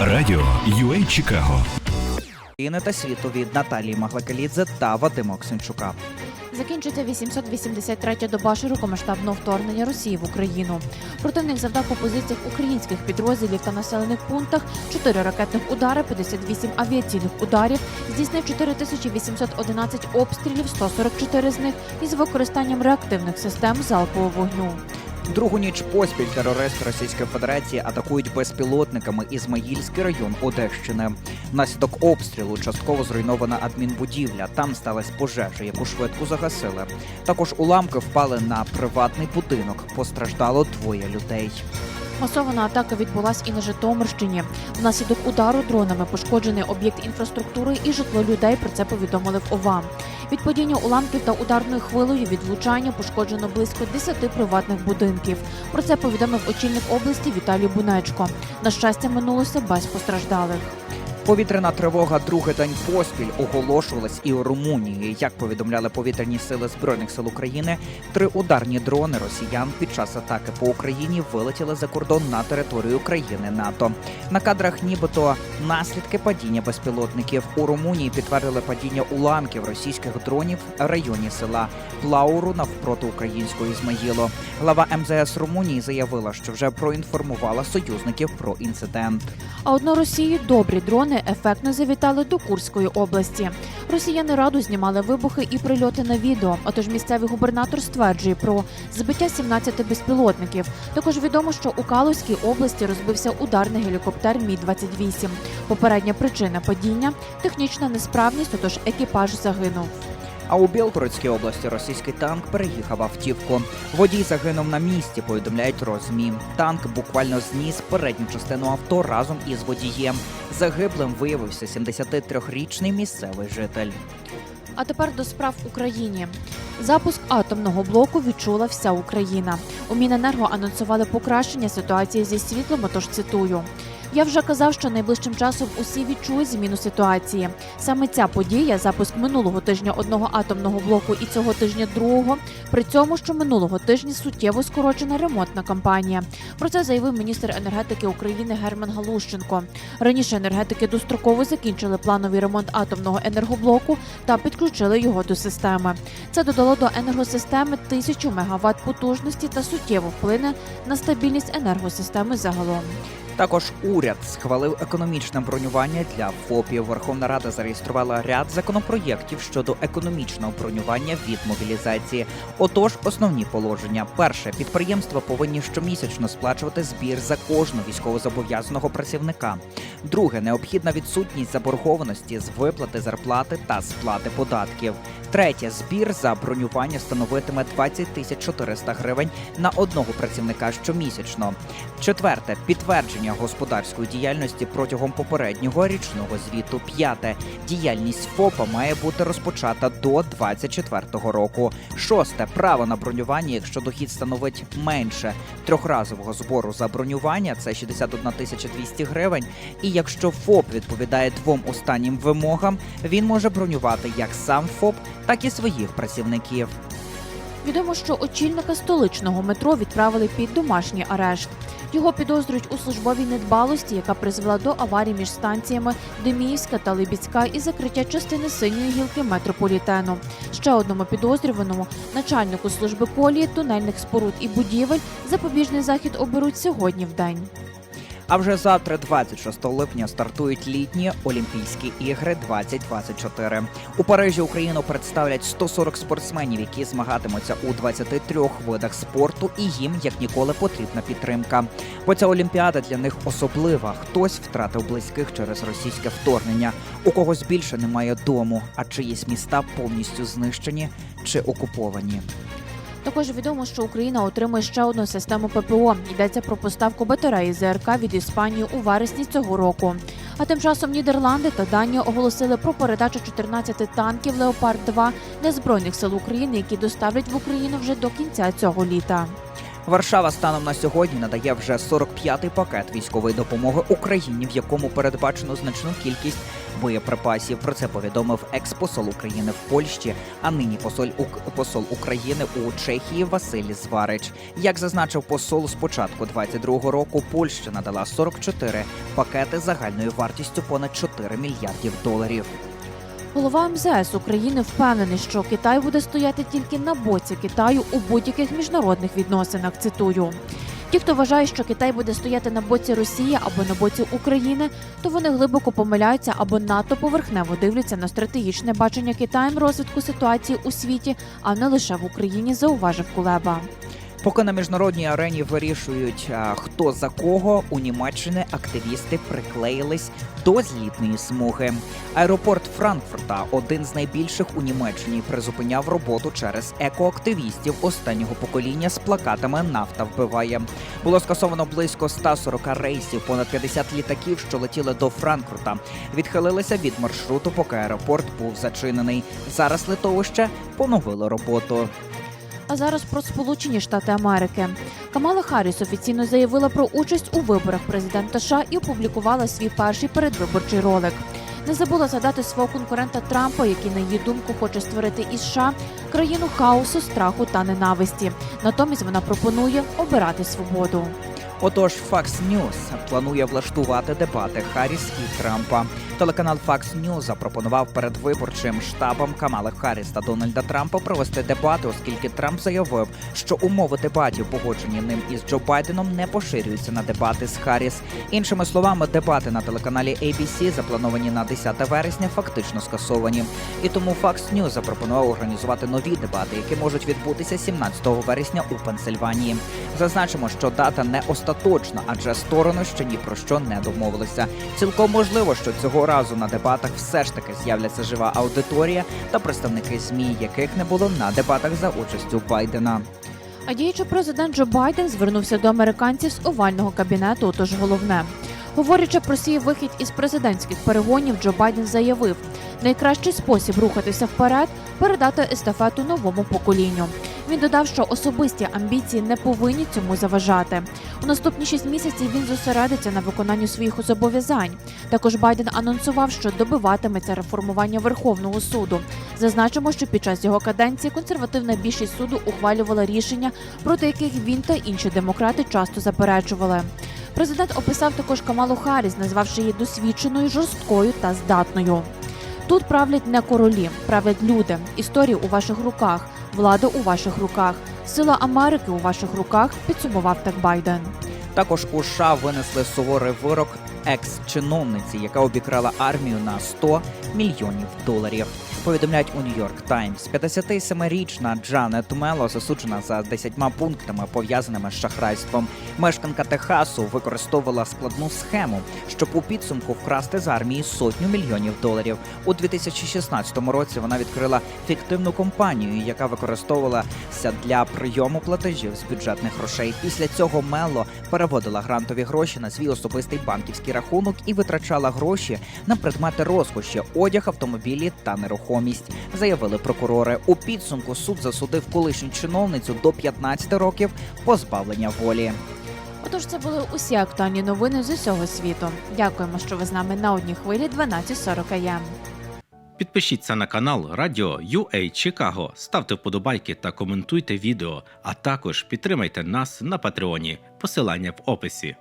Радіо UA Чикаго. України та світу від Наталії Маглакалідзе та Вадима Оксенчука. Закінчиться 883-я доба широкомасштабного вторгнення Росії в Україну. Противник завдав по позиціях українських підрозділів та населених пунктах 4 ракетних удари, 58 авіаційних ударів, здійснив 4811 обстрілів, 144 з них із використанням реактивних систем залпового вогню. Другу ніч поспіль терористи Російської Федерації атакують безпілотниками Ізмаїльський район Одещини. Внаслідок обстрілу частково зруйнована адмінбудівля. Там сталася пожежа, яку швидко загасили. Також уламки впали на приватний будинок. Постраждало двоє людей. Масована атака відбулась і на Житомирщині. Внаслідок удару дронами пошкоджений об'єкт інфраструктури і житло людей. Про це повідомили в ОВА. Від падіння уламків та ударною хвилею від влучання пошкоджено близько 10 приватних будинків. Про це повідомив очільник області Віталій Бунечко. На щастя, минулося без постраждалих. Повітряна тривога другий день поспіль оголошувалась і у Румунії. Як повідомляли повітряні сили збройних сил України, три ударні дрони росіян під час атаки по Україні вилетіли за кордон на територію країни НАТО. На кадрах, нібито наслідки падіння безпілотників у Румунії підтвердили падіння уламків російських дронів в районі села Плауру навпроти українського Ізмаїло. Глава МЗС Румунії заявила, що вже проінформувала союзників про інцидент. А одно Росії добрі дрони ефектно завітали до Курської області. Росіяни раду знімали вибухи і прильоти на відео. Отож місцевий губернатор стверджує про збиття 17 безпілотників. Також відомо, що у Калузькій області розбився ударний гелікоптер Мі 28 Попередня причина падіння технічна несправність. Отож екіпаж загинув. А у Білгородській області російський танк переїхав автівку. Водій загинув на місці, повідомляють розмі. Танк буквально зніс передню частину авто разом із водієм. Загиблим виявився 73-річний місцевий житель. А тепер до справ Україні. Запуск атомного блоку відчула вся Україна. У Міненерго анонсували покращення ситуації зі світлом. Отож цитую. Я вже казав, що найближчим часом усі відчують зміну ситуації. Саме ця подія, запуск минулого тижня одного атомного блоку і цього тижня другого. При цьому, що минулого тижня суттєво скорочена ремонтна кампанія. Про це заявив міністр енергетики України Герман Галущенко. Раніше енергетики достроково закінчили плановий ремонт атомного енергоблоку та підключили його до системи. Це додало до енергосистеми тисячу мегаватт потужності та суттєво вплине на стабільність енергосистеми загалом. Також уряд схвалив економічне бронювання для ФОПів. Верховна Рада зареєструвала ряд законопроєктів щодо економічного бронювання від мобілізації. Отож, основні положення: перше, підприємства повинні щомісячно сплачувати збір за кожного військовозобов'язаного працівника. Друге, необхідна відсутність заборгованості з виплати зарплати та сплати податків. Третє, збір за бронювання становитиме 20 тисяч 400 гривень на одного працівника щомісячно. Четверте підтвердження господарської діяльності протягом попереднього річного звіту. П'яте діяльність ФОПа має бути розпочата до 24-го року. Шосте право на бронювання, якщо дохід становить менше трьохразового збору за бронювання, це 61 тисяча 200 гривень. І якщо ФОП відповідає двом останнім вимогам, він може бронювати як сам ФОП, так і своїх працівників. Відомо, що очільника столичного метро відправили під домашній арешт. Його підозрюють у службовій недбалості, яка призвела до аварії між станціями Деміївська та Либіцька і закриття частини синьої гілки метрополітену. Ще одному підозрюваному начальнику служби колії, тунельних споруд і будівель запобіжний захід оберуть сьогодні в день. А вже завтра, 26 липня, стартують літні Олімпійські ігри 2024. У Парижі Україну представлять 140 спортсменів, які змагатимуться у 23 видах спорту, і їм як ніколи потрібна підтримка. Бо ця олімпіада для них особлива. Хтось втратив близьких через російське вторгнення, у когось більше немає дому, а чиїсь міста повністю знищені чи окуповані. Також відомо, що Україна отримує ще одну систему ППО. Йдеться про поставку батареї ЗРК від Іспанії у вересні цього року. А тим часом Нідерланди та Данія оголосили про передачу 14 танків Леопард 2 для збройних сил України, які доставлять в Україну вже до кінця цього літа. Варшава станом на сьогодні надає вже 45-й пакет військової допомоги Україні, в якому передбачено значну кількість боєприпасів. Про це повідомив експосол України в Польщі, а нині посоль Ук- посол України у Чехії Василь Зварич. Як зазначив посол, з початку 22-го року Польща надала 44 пакети загальною вартістю понад 4 мільярдів доларів. Голова МЗС України впевнений, що Китай буде стояти тільки на боці Китаю у будь-яких міжнародних відносинах. Цитую. Ті, хто вважає, що Китай буде стояти на боці Росії або на боці України, то вони глибоко помиляються або надто поверхнево дивляться на стратегічне бачення Китаєм розвитку ситуації у світі, а не лише в Україні, зауважив Кулеба. Поки на міжнародній арені вирішують, хто за кого, у Німеччині активісти приклеїлись до злітної смуги. Аеропорт Франкфурта, один з найбільших у Німеччині, призупиняв роботу через екоактивістів останнього покоління з плакатами Нафта вбиває. Було скасовано близько 140 рейсів, понад 50 літаків, що летіли до Франкфурта. Відхилилися від маршруту, поки аеропорт був зачинений. Зараз литовище поновило роботу. А зараз про Сполучені Штати Америки. Камала Харріс офіційно заявила про участь у виборах президента США і опублікувала свій перший передвиборчий ролик. Не забула згадати свого конкурента Трампа, який, на її думку, хоче створити із США країну хаосу, страху та ненависті. Натомість вона пропонує обирати свободу. Отож, Fox News планує влаштувати дебати Харріс і Трампа. Телеканал Fox News запропонував передвиборчим штабам Камали Харріс та Дональда Трампа провести дебати, оскільки Трамп заявив, що умови дебатів, погоджені ним із Джо Байденом, не поширюються на дебати з Харріс. Іншими словами, дебати на телеканалі ABC, заплановані на 10 вересня, фактично скасовані. І тому Fox News запропонував організувати нові дебати, які можуть відбутися 17 вересня у Пенсильванії. Зазначимо, що дата не остаточна, адже сторони ще ні про що не домовилися. Цілком можливо, що цього разу на дебатах все ж таки з'являться жива аудиторія та представники змі, яких не було на дебатах за участю Байдена. А діючий президент Джо Байден звернувся до американців з овального кабінету. Тож головне, говорячи про свій вихід із президентських перегонів, Джо Байден заявив, найкращий спосіб рухатися вперед передати естафету новому поколінню. Він додав, що особисті амбіції не повинні цьому заважати. У наступні шість місяців він зосередиться на виконанні своїх зобов'язань. Також Байден анонсував, що добиватиметься реформування Верховного суду. Зазначимо, що під час його каденції консервативна більшість суду ухвалювала рішення, проти яких він та інші демократи часто заперечували. Президент описав також Камалу Харріс, назвавши її досвідченою, жорсткою та здатною. Тут правлять не королі, правлять люди. Історія у ваших руках, влада у ваших руках, сила Америки у ваших руках. Підсумував так Байден. Також у США винесли суворий вирок екс-чиновниці, яка обікрала армію на 100 мільйонів доларів. Повідомляють у Нью-Йорк Таймс. 57-річна Джанет Мело засуджена за 10 пунктами, пов'язаними з шахрайством. Мешканка Техасу використовувала складну схему, щоб у підсумку вкрасти з армії сотню мільйонів доларів. У 2016 році вона відкрила фіктивну компанію, яка використовувалася для прийому платежів з бюджетних грошей. Після цього Мелло переводила грантові гроші на свій особистий банківський рахунок і витрачала гроші на предмети розкоші, одяг, автомобілі та нерухомість. Заявили прокурори. У підсумку суд засудив колишню чиновницю до 15 років позбавлення волі. Отож, це були усі актуальні новини з усього світу. Дякуємо, що ви з нами на одній хвилі 12.40 АМ. Підпишіться на канал Радіо UA Чикаго, ставте вподобайки та коментуйте відео, а також підтримайте нас на Патреоні. Посилання в описі.